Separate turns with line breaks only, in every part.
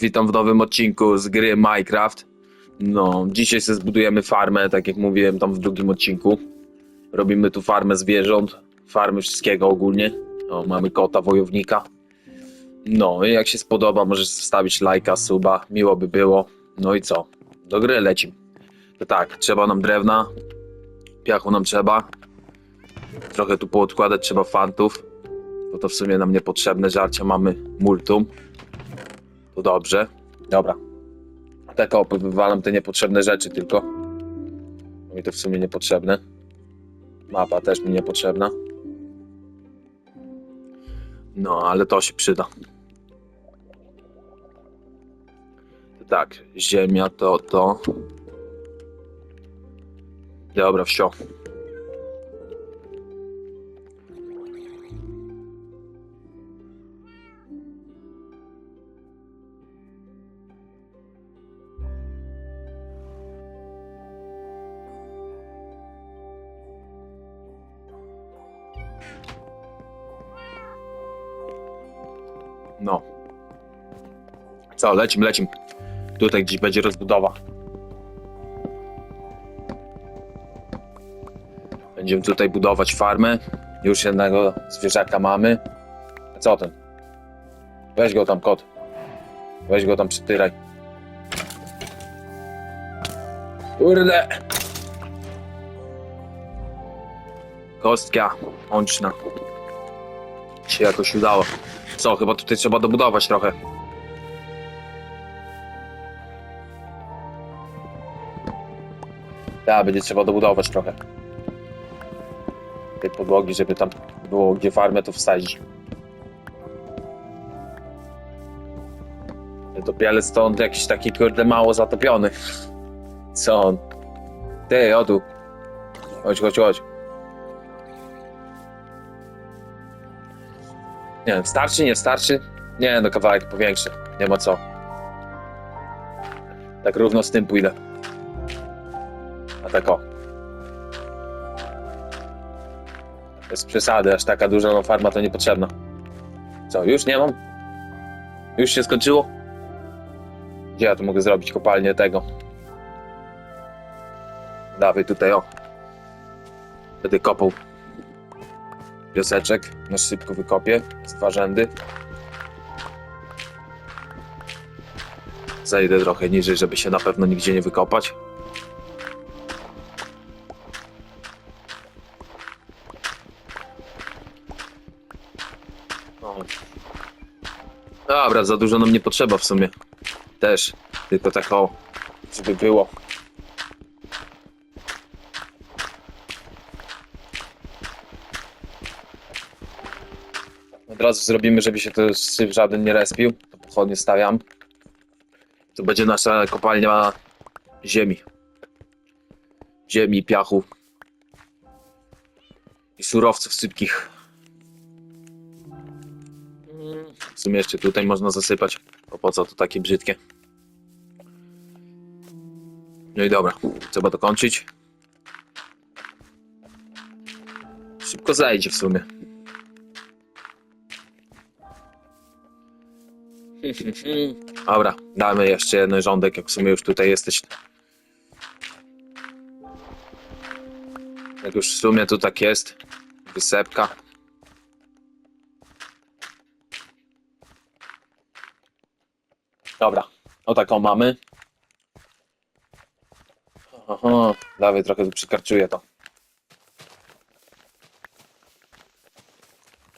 witam w nowym odcinku z gry Minecraft. No, dzisiaj sobie zbudujemy farmę, tak jak mówiłem tam w drugim odcinku. Robimy tu farmę zwierząt, farmy wszystkiego ogólnie. O, mamy kota, wojownika. No, i jak się spodoba, możesz zostawić lajka, suba, miło by było. No i co? Do gry lecimy. To tak, trzeba nam drewna, piachu nam trzeba. Trochę tu poodkładać trzeba fantów, bo to w sumie nam niepotrzebne żarcia mamy multum. To dobrze. Dobra. Tak wywalam te niepotrzebne rzeczy tylko. Mi to w sumie niepotrzebne. Mapa też mi niepotrzebna. No, ale to się przyda. Tak, ziemia to, to. Dobra, wsio. Co, lecim, lecim. Tutaj gdzieś będzie rozbudowa. Będziemy tutaj budować farmę. Już jednego zwierzaka mamy. A co ten? Weź go tam, kot. Weź go tam, przytyraj. Kurde! Kostka łączna. Się jakoś udało. Co, chyba tutaj trzeba dobudować trochę. Tak, będzie trzeba dobudować trochę. Tej podłogi, żeby tam było gdzie farmę to wsadzić. To pielec stąd jakiś taki kurde mało zatopiony. Co on? Ty, o tu. Chodź, chodź, chodź. Nie wiem, starczy, nie starczy? Nie, no kawałek powiększy. Nie ma co. Tak równo z tym pójdę. A tak. Bez przesady, aż taka duża no, farma to niepotrzebna. Co, już nie mam? Już się skończyło? Gdzie ja tu mogę zrobić kopalnię tego? Dawaj tutaj, o. Będę kopał pioseczek. Na szybko wykopię z dwa rzędy. Zejdę trochę niżej, żeby się na pewno nigdzie nie wykopać. Dobra, za dużo nam nie potrzeba w sumie. Też. Tylko tak o, żeby było. Od razu zrobimy, żeby się to syf żaden nie respił. To pochodnie stawiam. To będzie nasza kopalnia ziemi. Ziemi, piachu. I surowców sypkich. Sumie jeszcze tutaj można zasypać. Bo po co to takie brzydkie? No i dobra, trzeba to kończyć. Szybko zajdzie w sumie. Dobra, damy jeszcze jeden rządek, jak w sumie już tutaj jesteś. Jak już w sumie tu tak jest, wysepka. Dobra, o taką mamy. Aha, dawaj, trochę przykarczuję to.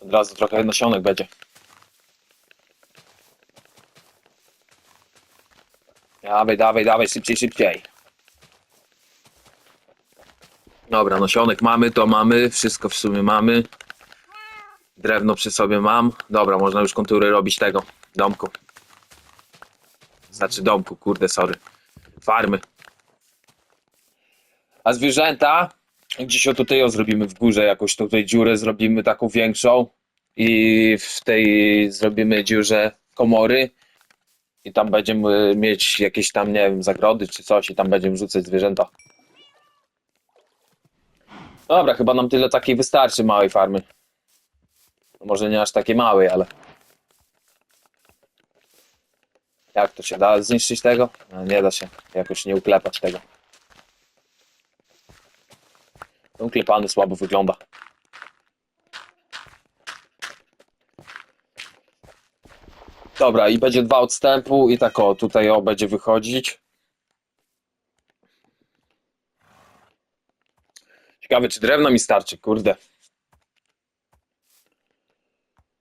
Od razu trochę nasionek będzie. Dawaj, dawaj, dawaj, szybciej, szybciej. Dobra, nasionek mamy, to mamy, wszystko w sumie mamy. Drewno przy sobie mam. Dobra, można już kontury robić tego, domku. Znaczy domku, kurde, sorry. Farmy. A zwierzęta? O tutaj o zrobimy w górze, jakąś tutaj dziurę zrobimy taką większą. I w tej zrobimy dziurze komory i tam będziemy mieć jakieś tam, nie wiem, zagrody czy coś i tam będziemy rzucać zwierzęta. Dobra, chyba nam tyle takiej wystarczy małej farmy. Może nie aż takiej małej, ale... Jak to się da zniszczyć tego? No, nie da się jakoś nie uklepać tego. Uklepany słabo wygląda. Dobra, i będzie dwa odstępu i tak o, tutaj o będzie wychodzić. Ciekawe, czy drewno mi starczy, kurde.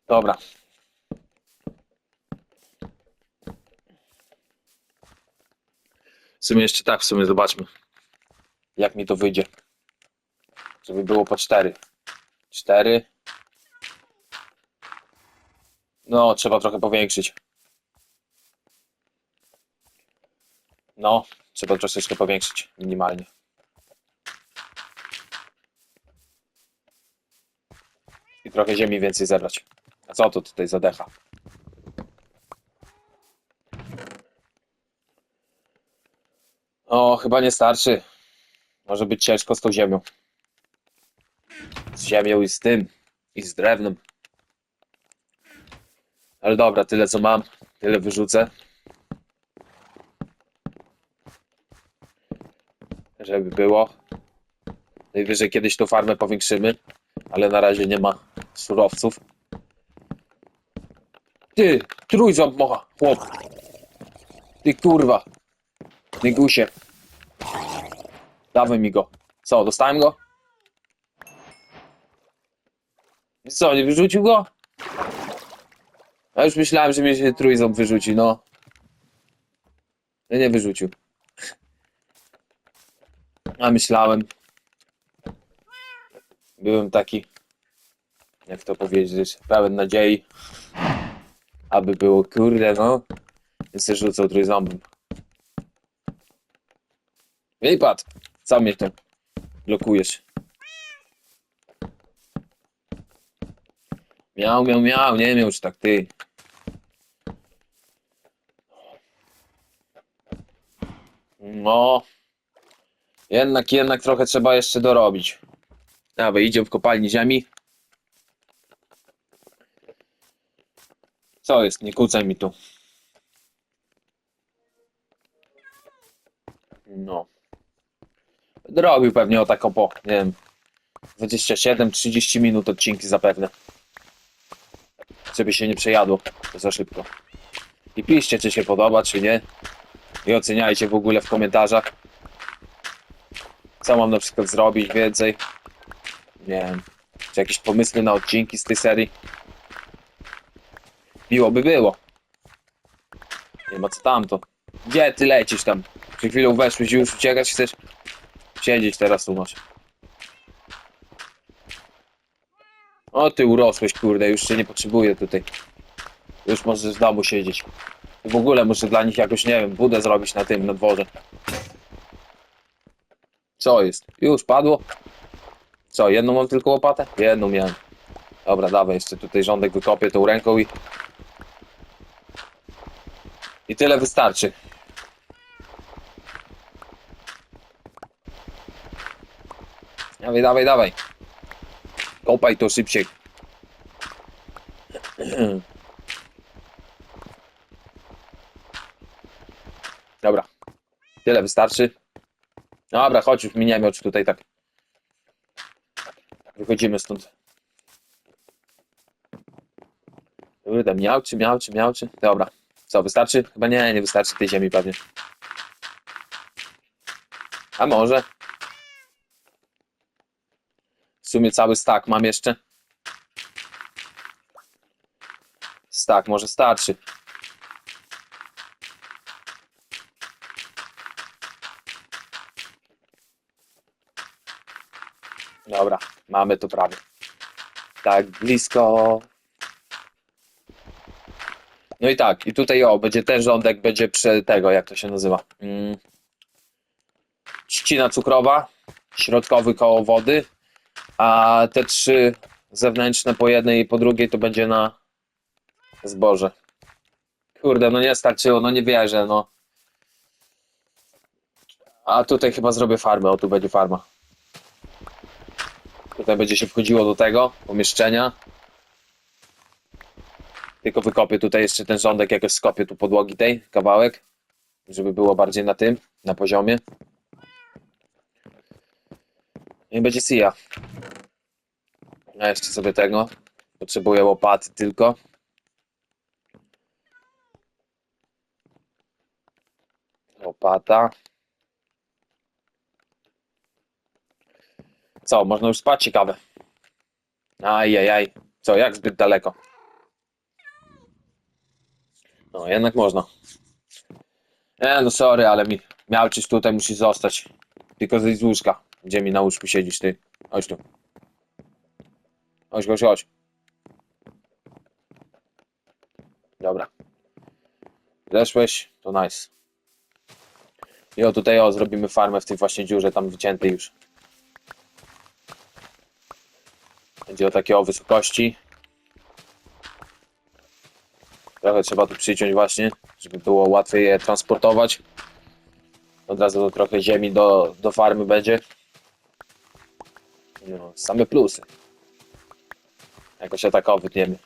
Dobra. W sumie jeszcze tak, w sumie zobaczmy, jak mi to wyjdzie. Żeby było po cztery. Cztery. No, trzeba trochę powiększyć. No, trzeba troszeczkę powiększyć, minimalnie. I trochę ziemi więcej zebrać. A co to tutaj zadecha? O, chyba nie starczy. Może być ciężko z tą ziemią. Z ziemią i z tym. I z drewnem. Ale dobra, tyle co mam, tyle wyrzucę. Żeby było. Najwyżej kiedyś tą farmę powiększymy, ale na razie nie ma surowców. Ty, trójząb mocha, chłop. Ty kurwa. Ty gusie. Dawaj mi go. Co, dostałem go? I Co, nie wyrzucił go? Ja już myślałem, że mnie się trójząb wyrzuci, no. No nie wyrzucił. A myślałem. Byłem taki, jak to powiedzieć, pełen nadziei. Aby było, kurde, no. Więc się rzucał trójząbem. Ej, co mnie to blokujesz? Miał, miał, miał, nie miał już tak ty. No. Jednak, jednak trochę trzeba jeszcze dorobić. Dobra, idzie w kopalni ziemi. Co jest? Nie kłócaj mi tu. No. Robił pewnie o tak po, nie wiem, 27-30 minut odcinki zapewne. Żeby się nie przejadło za szybko. I piszcie, czy się podoba, czy nie. I oceniajcie w ogóle w komentarzach. Co mam na przykład zrobić więcej. Nie wiem. Czy jakieś pomysły na odcinki z tej serii. Miło by było. Nie ma co tamto. Gdzie ty lecisz tam? Przed chwilą weszłeś i już uciekać chcesz? Siedzieć teraz tu. O ty urosłeś kurde, już cię nie potrzebuję tutaj. Już możesz w domu siedzieć. W ogóle muszę dla nich jakoś, nie wiem, budę zrobić na tym, na dworze. Co jest? Już padło? Co, jedną mam tylko łopatę? Jedną miałem. Dobra, dawaj, jeszcze tutaj rządek wykopię tą ręką i... I tyle wystarczy. Dawaj, dawaj, dawaj. Kopaj to szybciej. Dobra. Tyle wystarczy. Dobra, chodź już miniemy oczy tutaj tak. Wychodzimy stąd. Kurde, miałczy, miałczy, miałczy. Dobra. Co, wystarczy? Chyba nie, nie wystarczy tej ziemi pewnie. A może? Sumie cały stak mam jeszcze. Stak może starczy. Dobra, mamy to prawie. Tak, blisko. No i tak, i tutaj o, będzie ten rządek, będzie przy tego, jak to się nazywa. Mm. Trzcina cukrowa, środkowy koło wody, a te trzy zewnętrzne po jednej i po drugiej to będzie na zboże. Kurde, no nie starczyło, no nie wierzę, no. A tutaj chyba zrobię farmę, o tu będzie farma. Tutaj będzie się wchodziło do tego pomieszczenia. Tylko wykopię tutaj jeszcze ten rządek, jakoś skopię tu podłogi tej, kawałek, żeby było bardziej na tym, na poziomie. I będzie sija. Ja jeszcze sobie tego. Potrzebuję łopaty tylko. Łopata. Co, można już spać? Ciekawe. Ajajaj. Co, jak zbyt daleko? No, jednak można. Nie, no sorry, ale mi miałczyś tutaj musi zostać. Tylko zejść z łóżka. Gdzie mi na łóżku siedzisz, ty? Chodź tu. Chodź, chodź, chodź. Dobra. Zeszłeś? To nice. I o tutaj o, zrobimy farmę w tej właśnie dziurze, tam wyciętej już. Będzie o takiej o wysokości. Trochę trzeba tu przyciąć właśnie, żeby było łatwiej je transportować. Od razu trochę ziemi do, do farmy będzie. No, same plusy. Jakoś się tak o wytniemy.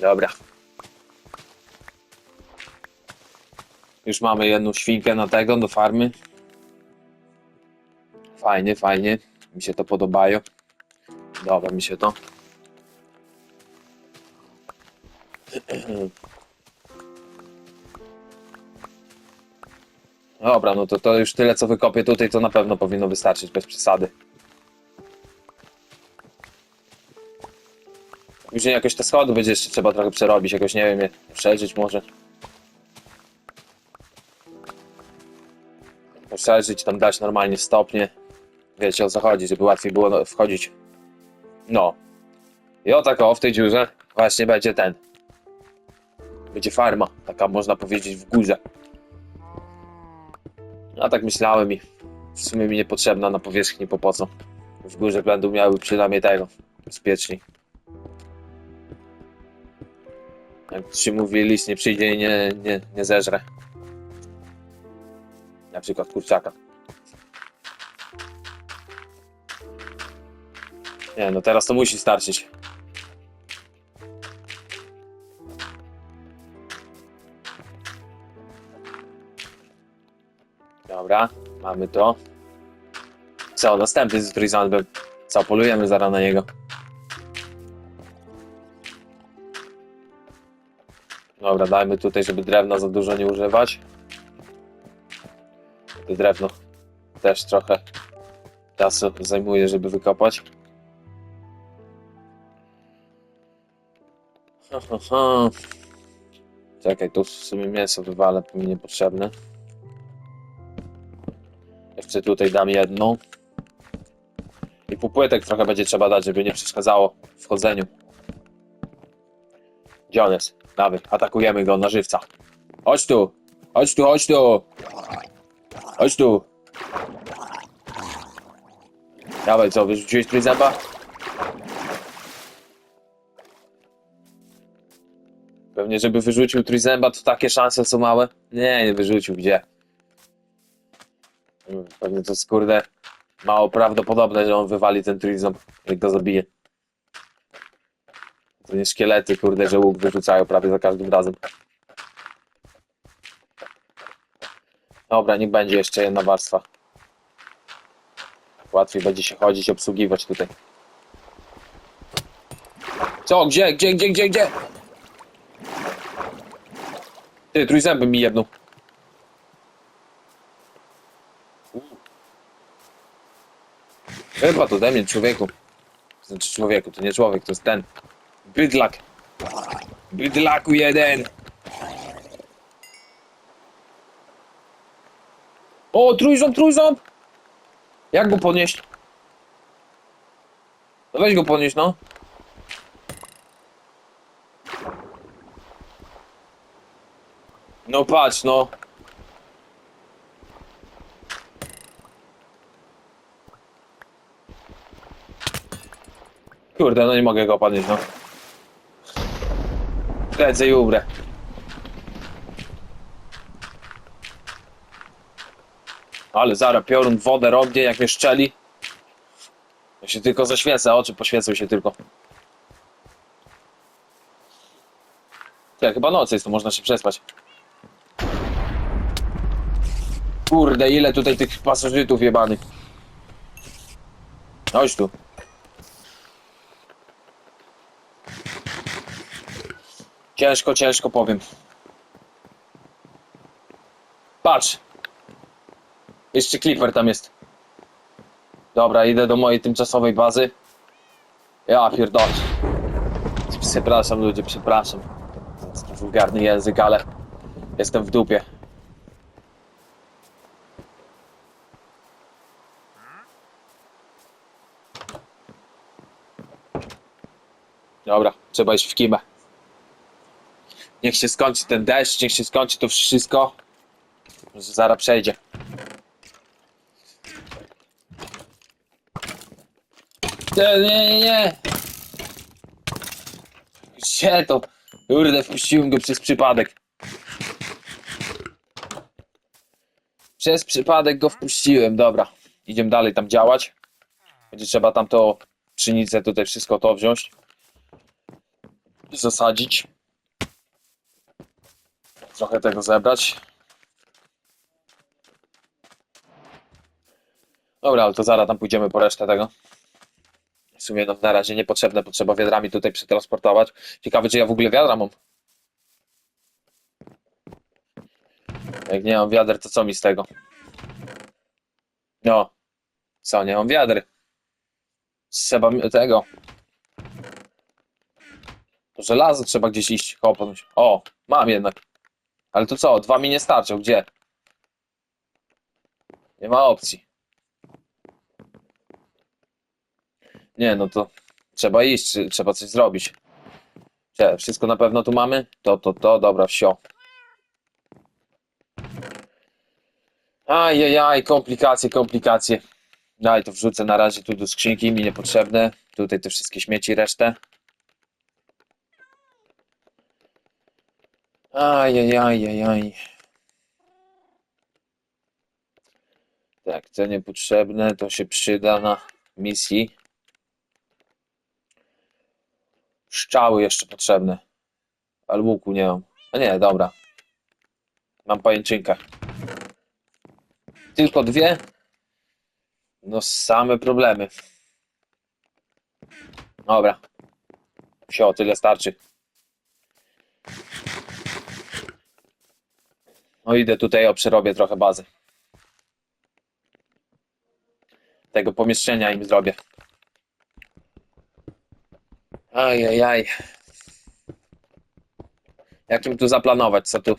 Dobra. Już mamy jedną świnkę na tego, do farmy. Fajnie, fajnie. Mi się to podobają. Dobra, mi się to. Dobra, no to, to już tyle co wykopię tutaj, to na pewno powinno wystarczyć bez przesady. Później jakoś te schody będzie jeszcze trzeba trochę przerobić, jakoś nie wiem, je przeżyć może. Przeżyć, tam dać normalnie stopnie. Wiecie o co chodzi, żeby łatwiej było no- wchodzić. No. I o tak o, w tej dziurze właśnie będzie ten. Będzie farma, taka można powiedzieć w górze. Ja tak myślałem i w sumie mi niepotrzebna na powierzchni, po po co. W górze będą miały przynajmniej tego, bezpieczniej. Jak się mówi, lis nie przyjdzie i nie, nie, nie zeżre. Na przykład kurczaka. Nie, no teraz to musi starczyć. Mamy to. Co, następny z Trizandem. Co, polujemy zaraz na niego. Dobra, dajmy tutaj, żeby drewna za dużo nie używać. To drewno też trochę czasu zajmuje, żeby wykopać. Ha, ha, ha. Czekaj, tu w sumie mięso wywalę, mi niepotrzebne. Tutaj dam jedną. I półpłytek trochę będzie trzeba dać, żeby nie przeszkadzało w chodzeniu. Gdzie on jest? Atakujemy go na żywca. Chodź tu! Chodź tu, chodź tu! Chodź tu! Dawaj, co, wyrzuciłeś trójzęba? Pewnie, żeby wyrzucił trójzęba, to takie szanse są małe. Nie, nie wyrzucił, gdzie? Pewnie to jest, kurde, mało prawdopodobne, że on wywali ten trójząb, jak go zabije. To nie szkielety, kurde, że łuk wyrzucają prawie za każdym razem. Dobra, niech będzie jeszcze jedna warstwa. Łatwiej będzie się chodzić, obsługiwać tutaj. Co? Gdzie? Gdzie? Gdzie? Gdzie? Gdzie? Ty, trójzęby mi jedną. Chyba to ode mnie, człowieku. Znaczy człowieku, to nie człowiek, to jest ten. Bydlak. Bydlaku jeden. O, trójząb, trójząb! Jak go podnieść? No weź go podnieść, no. No patrz, no. Kurde, no nie mogę go podnieść, no. Ręce i ubrę. Ale zaraz piorun wodę robię, jak mnie szczeli. Ja się tylko zaświecę, oczy poświecą się tylko. Ja chyba noc jest, to można się przespać. Kurde, ile tutaj tych pasożytów jebanych. Chodź tu. Ciężko, ciężko powiem. Patrz! Jeszcze Clipper tam jest. Dobra, idę do mojej tymczasowej bazy. Ja pierdolę. Przepraszam ludzie, przepraszam. Wulgarny język, ale jestem w dupie. Dobra, trzeba iść w kimę. Niech się skończy ten deszcz, niech się skończy to wszystko. Zaraz przejdzie. Nie, nie, nie. Gdzie to? Kurde, wpuściłem go przez przypadek. Przez przypadek go wpuściłem, dobra. Idziemy dalej tam działać. Będzie trzeba tam to pszenicę, tutaj wszystko to wziąć. Zasadzić. Trochę tego zebrać. Dobra, ale to zaraz tam pójdziemy po resztę tego. W sumie no, na razie niepotrzebne, bo trzeba wiadrami tutaj przetransportować. Ciekawe, czy ja w ogóle wiadra mam. Jak nie mam wiader, to co mi z tego? No. Co, nie mam wiader. Trzeba tego. To żelazo trzeba gdzieś iść, kopnąć. O, mam jednak. Ale to co, dwa mi nie starczą, gdzie? Nie ma opcji. Nie, no to trzeba iść, trzeba coś zrobić. Cze, wszystko na pewno tu mamy? To, to, to, dobra, wsio. Ajajaj, komplikacje, komplikacje. Daj, to wrzucę na razie tu do skrzynki, mi niepotrzebne. Tutaj te wszystkie śmieci, resztę. Ajajajajaj. Tak, te niepotrzebne to się przyda na misji. Szczały jeszcze potrzebne. Ale łuku nie mam. A nie, dobra. Mam pajęczynkę. Tylko dwie? No same problemy. Dobra. Wsio, tyle starczy. No idę tutaj, o, przerobię trochę bazy. Tego pomieszczenia im zrobię. Ajajaj. Jak im tu zaplanować? Co tu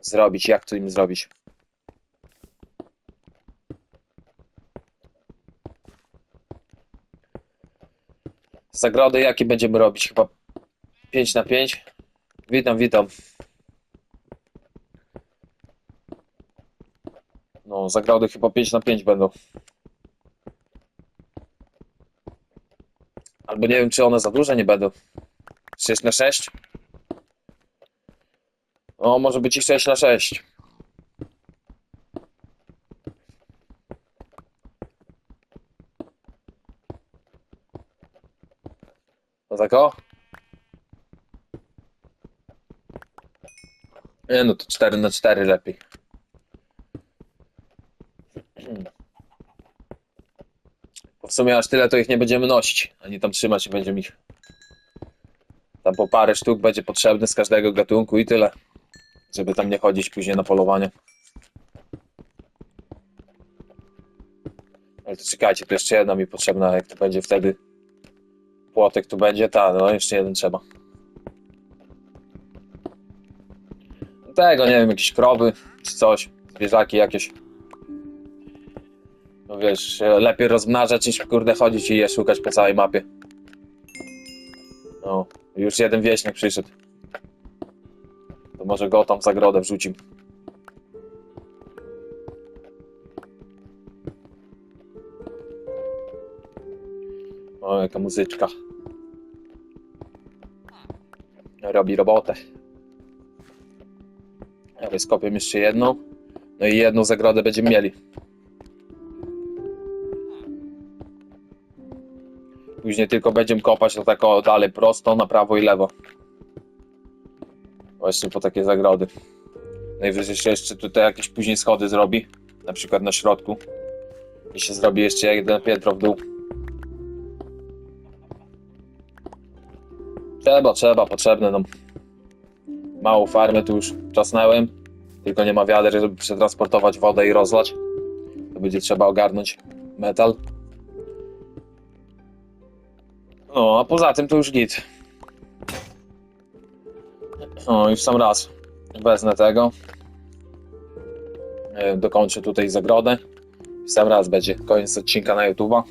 zrobić? Jak tu im zrobić? Zagrody jakie będziemy robić? Chyba 5 na 5. Witam, witam. No, zagrody chyba 5 na 5 będą. Albo nie wiem, czy one za duże nie będą. 6 na 6? O, może być i 6 na 6. No tak o? Nie no, to 4 na 4 lepiej. W sumie aż tyle to ich nie będziemy nosić, ani tam trzymać nie będziemy ich. Tam po parę sztuk będzie potrzebne z każdego gatunku i tyle. Żeby tam nie chodzić później na polowanie. Ale to czekajcie, to jeszcze jedna mi potrzebna, jak to będzie wtedy. Płotek tu będzie, ta, no jeszcze jeden trzeba. Tego, nie wiem, jakieś krowy, czy coś, zwierzaki jakieś. Wiesz, lepiej rozmnażać niż kurde chodzić i je szukać po całej mapie. No, już jeden wieśniak przyszedł. To może go tam w zagrodę wrzucim. O, jaka muzyczka. Robi robotę. Ja wyskopię jeszcze jedną. No i jedną zagrodę będziemy mieli. Później tylko będziemy kopać to tak o dalej prosto, na prawo i lewo. Właśnie po takie zagrody. Najwyżej się jeszcze tutaj jakieś później schody zrobi. Na przykład na środku. I się zrobi jeszcze jedno piętro w dół. Trzeba, trzeba, potrzebne nam. Małą farmę tu już czasnąłem. Tylko nie ma wiader, żeby przetransportować wodę i rozlać. To będzie trzeba ogarnąć metal. No, a poza tym to już git. O, już sam raz. Wezmę tego. E, Dokończę tutaj zagrodę. Sam raz będzie koniec odcinka na YouTube'a.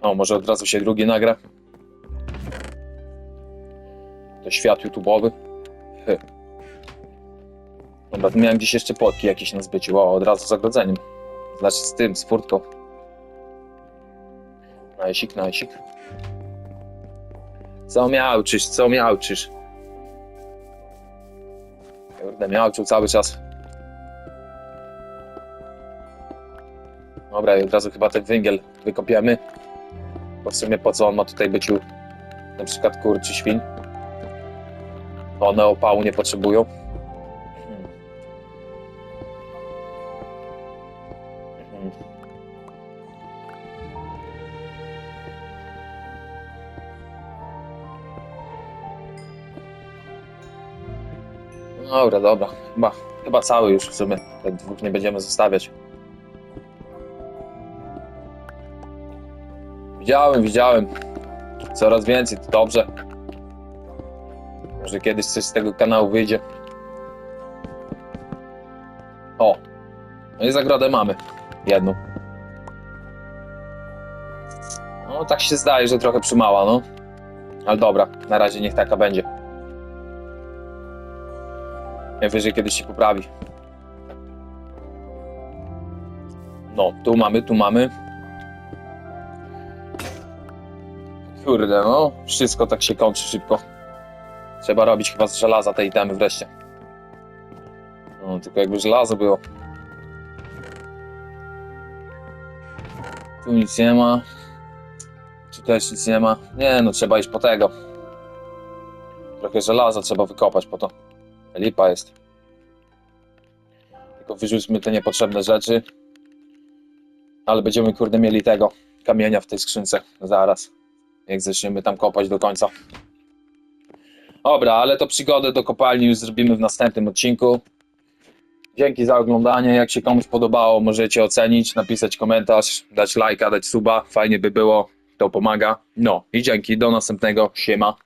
O, może od razu się drugi nagra. To świat YouTube'owy. Dobra, miałem gdzieś jeszcze płotki jakieś na zbyciu. O, od razu z ogrodzeniem. Znaczy z tym, z furtką. Najsik, najsik. Co miałczysz, co miałczysz? Kurde, miałczył cały czas. Dobra, i od razu chyba ten węgiel wykopiemy. Bo w sumie po co on ma tutaj być u na przykład kur czy świn? One opału nie potrzebują. Dobra, dobra. Chyba, chyba cały już w sumie. Te dwóch nie będziemy zostawiać. Widziałem, widziałem. Coraz więcej, to dobrze. Może kiedyś coś z tego kanału wyjdzie. O! No i zagrodę mamy. Jedną. No tak się zdaje, że trochę przymała, no. Ale dobra, na razie niech taka będzie. Najwyżej kiedyś się poprawi. No, tu mamy, tu mamy. Kurde, no, wszystko tak się kończy szybko. Trzeba robić chyba z żelaza te itemy wreszcie. No, tylko jakby żelazo było. Tu nic nie ma. Tu też nic nie ma. Nie, no trzeba iść po tego. Trochę żelaza trzeba wykopać po to. Lipa jest. Tylko wyrzućmy te niepotrzebne rzeczy. Ale będziemy kurde mieli tego kamienia w tej skrzynce zaraz. Jak zaczniemy tam kopać do końca. Dobra, ale to przygodę do kopalni już zrobimy w następnym odcinku. Dzięki za oglądanie. Jak się komuś podobało, możecie ocenić, napisać komentarz, dać lajka, dać suba. Fajnie by było, to pomaga. No i dzięki, do następnego. Siema.